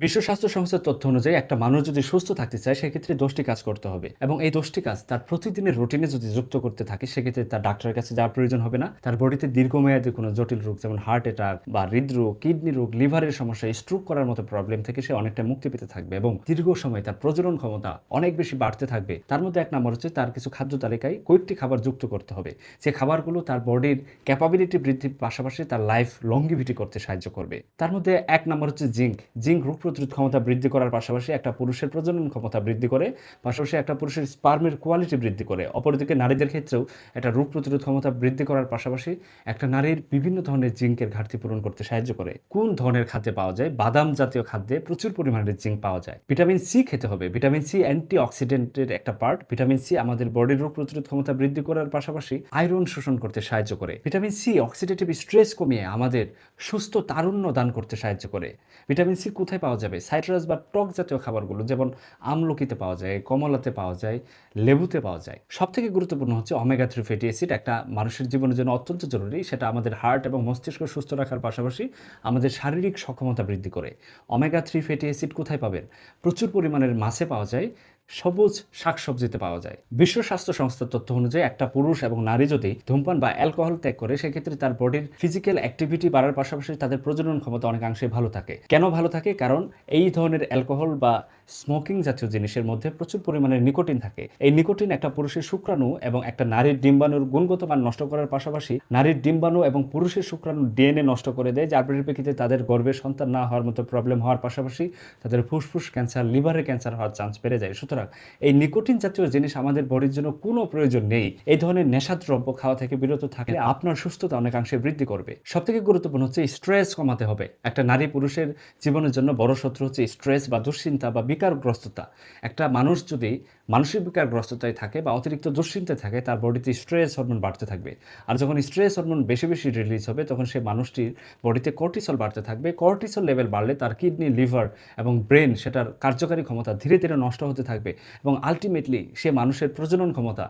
বিশ্ব স্বাস্থ্য সংস্থার তথ্য অনুযায়ী একটা মানুষ যদি সুস্থ থাকতে চায়, সেক্ষেত্রে দশটি কাজ করতে হবে। এবং এই দশটি কাজ তার প্রতিদিনের রুটিনে যদি যুক্ত করতে থাকে, সেক্ষেত্রে তার ডাক্তারের কাছে যাওয়ার প্রয়োজন হবে না। তার বডিতে দীর্ঘমেয়াদী কোনো জটিল রোগ, যেমন হার্ট অ্যাটাক বা হৃদরোগ কিডনি রোগ লিভারের সমস্যা স্ট্রোক করার মতো প্রবলেম থেকে সে অনেকটা মুক্তি পেতে থাকবে এবং দীর্ঘ সময় তার প্রজনন ক্ষমতা অনেক বেশি বাড়তে থাকবে। তার মধ্যে এক নম্বর হচ্ছে তার কিছু খাদ্য তালিকায় কয়েকটি খাবার যুক্ত করতে হবে। যে খাবারগুলো তার বডির ক্যাপাবিলিটি বৃদ্ধির পাশাপাশি তার লাইফ লংগিভিটি করতে সাহায্য করবে। তার মধ্যে এক নম্বর হচ্ছে জিঙ্ক জিঙ্ক রোগ প্রতিরোধ ক্ষমতা বৃদ্ধি করার পাশাপাশি একটা পুরুষের প্রজনন ক্ষমতা বৃদ্ধি করে, পাশাপাশি একটা পুরুষের স্পার্মের কোয়ালিটি বৃদ্ধি করে। অপরদিকে নারীদের ক্ষেত্রেও একটা রোগ প্রতিরোধ ক্ষমতা বৃদ্ধি করার পাশাপাশি একটা নারীর বিভিন্ন ধরনের জিঙ্কের ঘাটতি পূরণ করতে সাহায্য করে। কোন ধরনের খাদ্যে পাওয়া যায়? বাদাম জাতীয় খাদ্যে প্রচুর পরিমাণে জিঙ্ক পাওয়া যায়। ভিটামিন সি খেতে হবে। ভিটামিন সি অ্যান্টি অক্সিডেন্টের একটা পার্ট ভিটামিন সি আমাদের বডির রোগ প্রতিরোধ ক্ষমতা বৃদ্ধি করার পাশাপাশি আয়রন শোষণ করতে সাহায্য করে। ভিটামিন সি অক্সিডেটিভ স্ট্রেস কমিয়ে আমাদের সুস্থ তারুণ্য দান করতে সাহায্য করে। ভিটামিন সি কোথায় পাওয়া যাবে। সাইট্রাস বা টক জাতীয় খাবারগুলো, যেমন আমলকিতে পাওয়া যায়, কমলাতে পাওয়া যায়, লেবুতে পাওয়া যায়। সব থেকে গুরুত্বপূর্ণ হচ্ছে অমেগা থ্রি ফ্যাটি অ্যাসিড একটা মানুষের জীবনের জন্য অত্যন্ত জরুরি। সেটা আমাদের হার্ট এবং মস্তিষ্ক সুস্থ রাখার পাশাপাশি আমাদের শারীরিক সক্ষমতা বৃদ্ধি করে। অমেগা থ্রি ফ্যাটি অ্যাসিড কোথায় পাবেন? প্রচুর পরিমাণের মাছে পাওয়া যায়। সবুজ শাকসবজিতে পাওয়া যায়। বিশ্ব স্বাস্থ্য সংস্থার তথ্য অনুযায়ী একটা পুরুষ এবং নারী যদি ধূমপান বা অ্যালকোহল ত্যাগ করে, সেক্ষেত্রে তার বডির ফিজিক্যাল অ্যাক্টিভিটি বাড়ার পাশাপাশি তাদের প্রজনন ক্ষমতা অনেকাংশে ভালো থাকে। কেন ভালো থাকে? কারণ এই ধরনের অ্যালকোহল বা স্মোকিং জাতীয় জিনিসের মধ্যে প্রচুর পরিমাণে নিকোটিন থাকে। এই নিকোটিন একটা পুরুষের শুক্রাণু এবং একটা নারীর ডিম্বাণুর গুণগত মান নষ্ট করার পাশাপাশি নারীর ডিম্বাণু এবং পুরুষের শুক্রাণু ডিএনএ নষ্ট করে দেয়, যার পরিপ্রেক্ষিতে তাদের গর্ভে সন্তান না হওয়ার মতো প্রবলেম হওয়ার পাশাপাশি তাদের ফুসফুস, ক্যান্সার লিভারের ক্যান্সার হওয়ার চান্স বেড়ে যায়। সুতরাং এই নিকোটিন জাতীয় জিনিস আমাদের বডির জন্য কোনো প্রয়োজন নেই। এই ধরনের নেশাদ্রব্য খাওয়া থেকে বিরত থাকলে আপনার সুস্থতা অনেকাংশে বৃদ্ধি করবে। সব থেকে গুরুত্বপূর্ণ হচ্ছে স্ট্রেস কমাতে হবে। একটা নারী পুরুষের জীবনের জন্য বড় শত্রু হচ্ছে স্ট্রেস বা দুশ্চিন্তা বা বিকারগ্রস্ততা। একটা মানুষ যদি মানসিক বিকারগ্রস্ততায় থাকে বা অতিরিক্ত দুশ্চিন্তায় থাকে, তার বডিতে স্ট্রেস হরমোন বাড়তে থাকবে। আর যখন স্ট্রেস হরমোন বেশি বেশি রিলিজ হবে, তখন সে মানুষটির বডিতে কর্টিসল বাড়তে থাকবে। কর্টিসল লেভেল বাড়লে তার কিডনি লিভার এবং ব্রেন সেটার কার্যকারী ক্ষমতা ধীরে ধীরে নষ্ট হতে থাকবে এবং আলটিমেটলি সে মানুষের প্রজনন ক্ষমতা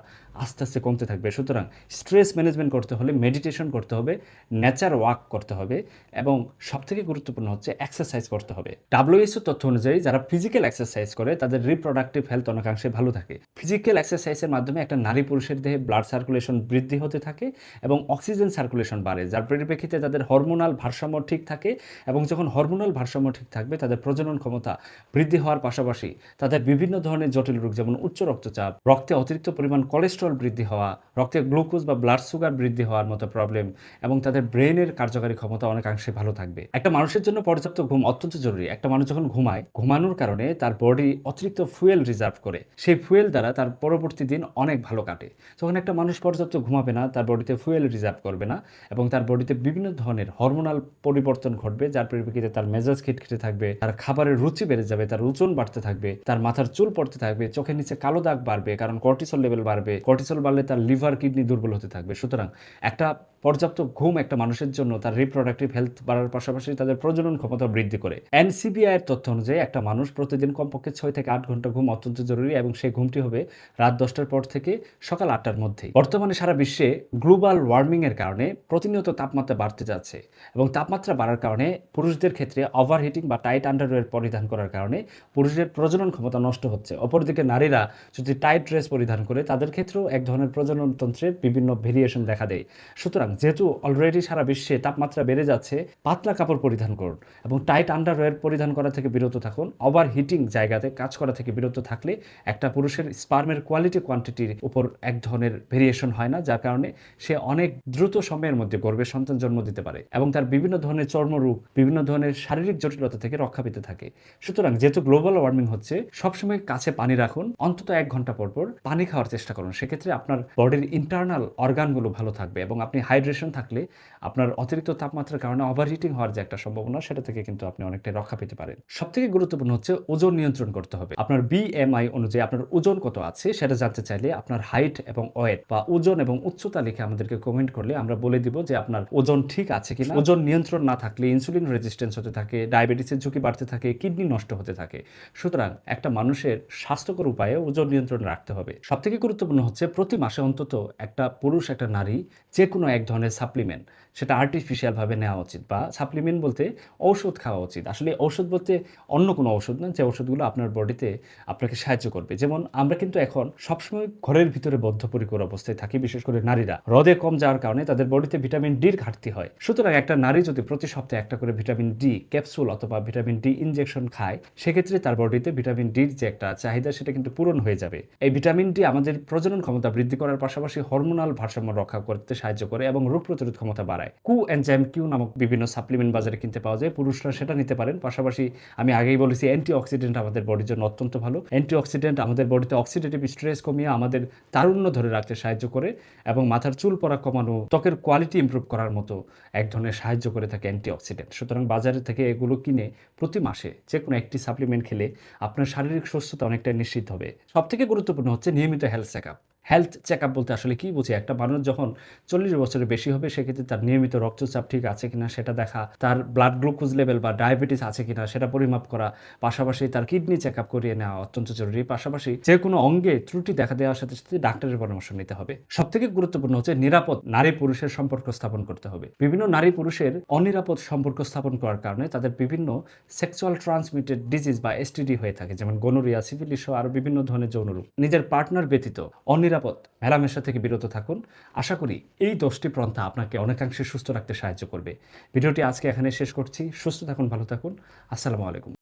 আস্তে আস্তে কমতে থাকবে। সুতরাং স্ট্রেস ম্যানেজমেন্ট করতে হলে মেডিটেশন করতে হবে নেচার ওয়াক করতে হবে এবং সবথেকে গুরুত্বপূর্ণ হচ্ছে এক্সারসাইজ করতে হবে। ডাব্লিউএসও তথ্য অনুযায়ী যারা ফিজিক্যাল এক্সারসাইজ করে, তাদের রিপ্রোডাক্টিভ হেলথ অনেকাংশে ভালো থাকে। ফিজিক্যাল এক্সারসাইজের মাধ্যমে একটা নারী পুরুষের দেহে ব্লাড সার্কুলেশন বৃদ্ধি হতে থাকে এবং অক্সিজেন সার্কুলেশন বাড়ে, যার পরিপ্রেক্ষিতে তাদের হরমোনাল ভারসাম্য ঠিক থাকে এবং যখন হরমোনাল ভারসাম্য ঠিক থাকবে, তাদের প্রজনন ক্ষমতা বৃদ্ধি হওয়ার পাশাপাশি তাদের বিভিন্ন ধরনের জটিল রোগ যেমন উচ্চ রক্তচাপ, রক্তে অতিরিক্ত পরিমাণ কোলেস্ট্রল বৃদ্ধি হওয়া, রক্তে গ্লুকোজ বা ব্লাড সুগার বৃদ্ধি হওয়ার মতো প্রবলেম এবং তাদের ব্রেনের কার্যকারী ক্ষমতা অনেকাংশে ভালো থাকবে। একটা মানুষের জন্য পর্যাপ্ত ঘুম অত্যন্ত জরুরি। একটা মানুষ যখন ঘুমায়, ঘুমানোর কারণে তার বডি অতিরিক্ত ফুয়েল রিজার্ভ করে। সেই ফুয়েল দ্বারা তার পরবর্তী দিন অনেক ভালো কাটে। যখন একটা মানুষ পর্যাপ্ত ঘুমাবে না, তার বডিতে ফুয়েল রিজার্ভ করবে না এবং তার বডিতে বিভিন্ন ধরনের হরমোনাল পরিবর্তন ঘটবে, যার পরিপ্রেক্ষিতে তার মেজাজ খিটখিটে থাকবে, তার খাবারের রুচি বেড়ে যাবে, তার ওজন বাড়তে থাকবে, তার মাথার চুল পড়তে থাকবে, চোখের নিচে কালো দাগ বাড়বে, কারণ কর্টিসল লেভেল বাড়বে কর্টিসল বাড়লে তার লিভার কিডনি দুর্বল হতে থাকবে। সুতরাং একটা পর্যাপ্ত ঘুম একটা মানুষের জন্য তার রিপ্রোডাক্টিভ হেলথ বাড়ার পাশাপাশি তাদের প্রজনন ক্ষমতা বৃদ্ধি করে। এনসিবিআই এর তথ্য অনুযায়ী একটা মানুষ প্রতিদিন কমপক্ষে ছয় থেকে আট ঘণ্টা ঘুম অত্যন্ত জরুরি এবং সেই ঘুমটি হবে রাত দশটার পর থেকে সকাল আটটার মধ্যেই। বর্তমানে সারা বিশ্বে গ্লোবাল ওয়ার্মিং এর কারণে প্রতিনিয়ত তাপমাত্রা বাড়তে যাচ্ছে এবং তাপমাত্রা বাড়ার কারণে পুরুষদের ক্ষেত্রে ওভারহিটিং বা টাইট আন্ডারওয়্যার পরিধান করার কারণে পুরুষের প্রজনন ক্ষমতা নষ্ট হচ্ছে। অপরদিকে নারীরা যদি টাইট ড্রেস পরিধান করে, তাদের ক্ষেত্রেও এক ধরনের প্রজননতন্ত্রের বিভিন্ন ভেরিয়েশন দেখা দেয়। সুতরাং যেহেতু অলরেডি সারা বিশ্বে তাপমাত্রা বেড়ে যাচ্ছে, পাতলা কাপড় পরিধান করুন এবং টাইট আন্ডারওয়্যার পরিধান করা থেকে বিরত থাকুন। ওভার হিটিং জায়গাতে কাজ করা থেকে বিরত থাকলে একটা পুরুষের স্পার্মের কোয়ালিটি কোয়ান্টিটির উপর এক ধরনের ভেরিয়েশন হয় না, যার কারণে সে অনেক দ্রুত সময়ের মধ্যে গর্ভে সন্তান জন্ম দিতে পারে এবং তার বিভিন্ন ধরনের চর্মরূপ বিভিন্ন ধরনের শারীরিক জটিলতা থেকে রক্ষা পেতে থাকে। সুতরাং যেহেতু গ্লোবাল ওয়ার্মিং হচ্ছে, সবসময় কাছে পানি রাখুন, অন্তত এক ঘণ্টা পর পর পানি খাওয়ার চেষ্টা করুন। সেক্ষেত্রে আপনার বডির ইন্টারনাল অর্গানগুলো ভালো থাকবে এবং আপনি হাইড্রেশন থাকলে আপনার অতিরিক্ত তাপমাত্রার কারণে ওভারহিটিং হওয়ার যে একটা সম্ভাবনা, সেটা থেকে কিন্তু আপনি অনেকটাই রক্ষা পেতে পারেন। সব থেকে গুরুত্বপূর্ণ হচ্ছে ওজন নিয়ন্ত্রণ করতে হবে। আপনার বিএমআই অনুযায়ী আপনার ওজন কত আছে সেটা জানতে চাইলে আপনার হাইট এবং ওয়েট বা ওজন এবং উচ্চতা লিখে আমাদেরকে কমেন্ট করলে আমরা বলে দিব যে আপনার ওজন ঠিক আছে কিনা। ওজন নিয়ন্ত্রণ না থাকলে ইনসুলিন রেজিস্ট্যান্স হতে থাকে ডায়াবেটিসের ঝুঁকি বাড়তে থাকে কিডনি নষ্ট হতে থাকে। সুতরাং একটা মানুষের স্বাস্থ্যকর উপায়ে ওজন নিয়ন্ত্রণ রাখতে হবে। সব থেকে গুরুত্বপূর্ণ হচ্ছে প্রতি মাসে অন্তত একটা পুরুষ একটা নারী যে কোনো এক ধরনের সাপ্লিমেন্ট সেটা আর্টিফিশিয়ালভাবে নেওয়া উচিত বা সাপ্লিমেন্ট বলতে ঔষধ খাওয়া উচিত। আসলে ঔষধ বলতে অন্য কোনো ঔষধ না, যে ওষুধগুলো আপনার বডিতে আপনাকে সাহায্য করবে। যেমন আমরা কিন্তু এখন সবসময় ঘরের ভিতরে বদ্ধপরিকর অবস্থায় থাকি, বিশেষ করে নারীরা। হ্রদে কম যাওয়ার কারণে তাদের বডিতে ভিটামিন ডির ঘাটতি হয়। সুতরাং একটা নারী যদি প্রতি সপ্তাহে একটা করে ভিটামিন ডি ক্যাপসুল অথবা ভিটামিন ডি ইনজেকশন খায়, সেক্ষেত্রে তার বডিতে ভিটামিন ডির যে একটা চাহিদা, সেটা কিন্তু পূরণ হয়ে যাবে। এই ভিটামিন ডি আমাদের প্রজনন ক্ষমতা বৃদ্ধি করার পাশাপাশি হরমোনাল ভারসাম্য রক্ষা করতে সাহায্য করে এবং রোগ প্রতিরোধ ক্ষমতা বাড়ায়। কু এনজাইম কিউ নামক বিভিন্ন সাপ্লিমেন্ট বাজারে কিনতে পাওয়া যায়। পুরুষরা সেটা নিতে পারেন। পাশাপাশি আমি আগেই বলেছি অ্যান্টি অক্সিডেন্ট আমাদের বডির জন্য অত্যন্ত ভালো। অ্যান্টি অক্সিডেন্ট আমাদের বডিতে অক্সিডেটিভ স্ট্রেস কমিয়ে আমাদের তারুণ্য ধরে রাখতে সাহায্য করে এবং মাথার চুল পড়া কমানো, ত্বকের কোয়ালিটি ইমপ্রুভ করার মতো এক ধরনের সাহায্য করে থাকে অ্যান্টি অক্সিডেন্ট সুতরাং বাজারে থেকে এগুলো কিনে প্রতি মাসে যে কোনো একটি সাপ্লিমেন্ট খেলে আপনার শারীরিক সুস্থতা অনেকটাই নিশ্চিত হবে। সবথেকে গুরুত্বপূর্ণ হচ্ছে নিয়মিত health check up health check up বলতে আসলে কি বুঝি? একটা মানুষ যখন চল্লিশ বছরের বেশি হবে, সেক্ষেত্রে তার নিয়মিত রক্তচাপ ঠিক আছে কিনা সেটা দেখা, তার ব্লাড গ্লুকোজ লেভেল বা ডায়াবেটিস আছে কিনা সেটা পরিমাপ করা, পাশাপাশি তার কিডনি চেক আপ করিয়ে নেওয়া অত্যন্ত জরুরি। পাশাপাশি যে কোনো অঙ্গে ত্রুটি দেখা দেওয়ার সাথে সাথে ডাক্তারের পরামর্শ নিতে হবে। সব থেকে গুরুত্বপূর্ণ হচ্ছে নিরাপদ নারী পুরুষের সম্পর্ক স্থাপন করতে হবে। বিভিন্ন নারী পুরুষের অনিরাপদ সম্পর্ক স্থাপন করার কারণে তাদের বিভিন্ন সেক্সুয়াল ট্রান্সমিটেড ডিজিজ বা এসটিডি হয়ে থাকে, যেমন গনোরিয়া সিফিলিস সহ আরও বিভিন্ন ধরনের যৌনরোগ নিজের পার্টনার ব্যতীত অনিরাপদ মেলামেশা থেকে বিরত থাকুন। আশা করি এই দশটি প্রন্থা আপনাকে অনেকাংশে সুস্থ রাখতে সাহায্য করবে। ভিডিওটি আজকে এখানে শেষ করছি। সুস্থ থাকুন, ভালো থাকুন। আসসালামু আলাইকুম।